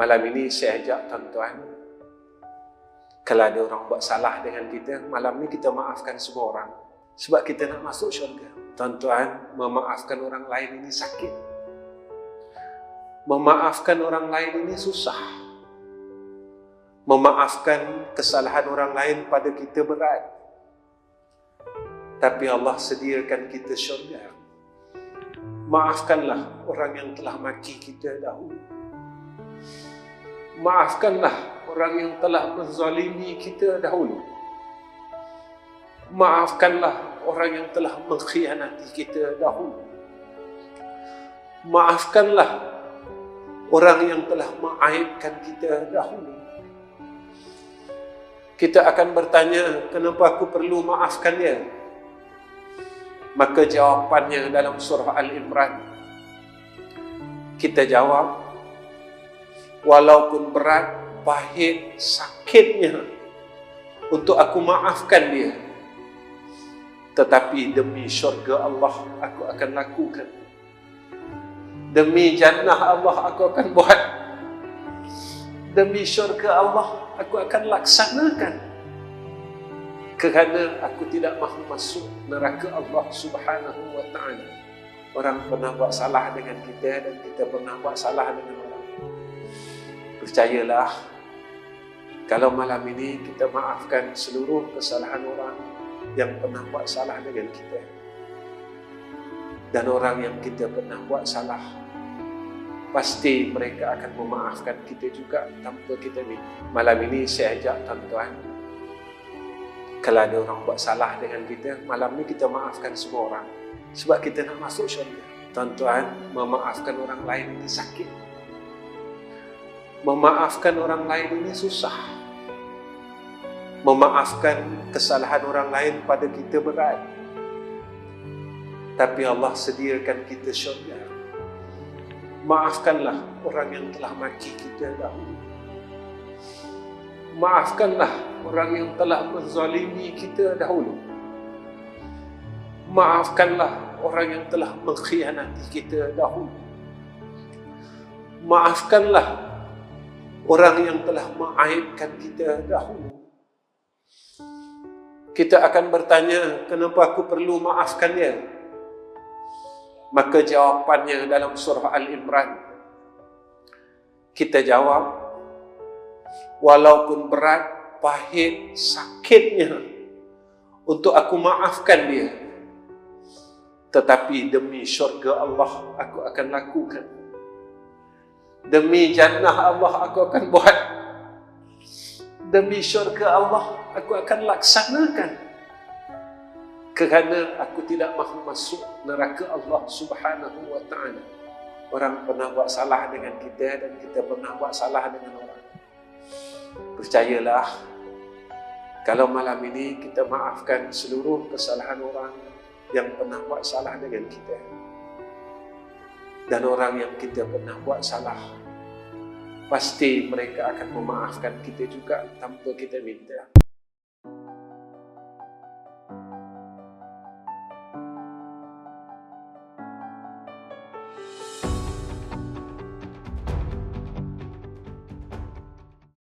Malam ini saya ajak tuan-tuan Kalau ada orang buat salah dengan kita Malam ini kita maafkan semua orang. Sebab kita nak masuk syurga. Tuan-tuan, memaafkan orang lain ini sakit. Memaafkan orang lain ini susah. Memaafkan kesalahan orang lain pada kita berat. Tapi Allah sediakan kita syurga. Maafkanlah orang yang telah maki kita dahulu Maafkanlah orang yang telah menzalimi kita dahulu. Maafkanlah orang yang telah mengkhianati kita dahulu. Maafkanlah orang yang telah mengaibkan kita dahulu. Kita akan bertanya, kenapa aku perlu maafkan dia? Maka jawapannya dalam surah Al-Imran. Kita jawab, walaupun berat, pahit, sakitnya untuk aku maafkan dia. Tetapi demi syurga Allah aku akan lakukan. Demi jannah Allah aku akan buat. Demi syurga Allah aku akan laksanakan. Kerana aku tidak mahu masuk neraka Allah Subhanahu wa taala. Orang pernah buat salah dengan kita dan kita pernah buat salah dengan orang percayalah kalau malam ini kita maafkan seluruh kesalahan orang yang pernah buat salah dengan kita. Dan orang yang kita pernah buat salah pasti mereka akan memaafkan kita juga tanpa kita minta. Malam ini saya ajak tuan-tuan kalau ada orang buat salah dengan kita malam ini kita maafkan semua orang. Sebab kita nak masuk syurga. Tuan-tuan memaafkan orang lain ini sakit memaafkan orang lain ini susah. Memaafkan kesalahan orang lain pada kita berat. Tapi Allah sediakan kita syurga. Maafkanlah orang yang telah maki kita dahulu. Maafkanlah orang yang telah menzalimi kita dahulu. Maafkanlah orang yang telah mengkhianati kita dahulu. Maafkanlah orang yang telah mengaibkan kita dahulu. Kita akan bertanya, kenapa aku perlu maafkan dia? Maka jawapannya dalam surah Al-Imran. Kita jawab, walaupun berat, pahit, sakitnya untuk aku maafkan dia. Tetapi demi syurga Allah, aku akan lakukan Demi jannah Allah aku akan buat. Demi syurga Allah aku akan laksanakan. Kerana aku tidak mahu masuk neraka Allah subhanahu wa ta'ala. Orang pernah buat salah dengan kita dan kita pernah buat salah dengan orang. Percayalah, kalau malam ini kita maafkan seluruh kesalahan orang yang pernah buat salah dengan kita dan orang yang kita pernah buat salah pasti mereka akan memaafkan kita juga tanpa kita minta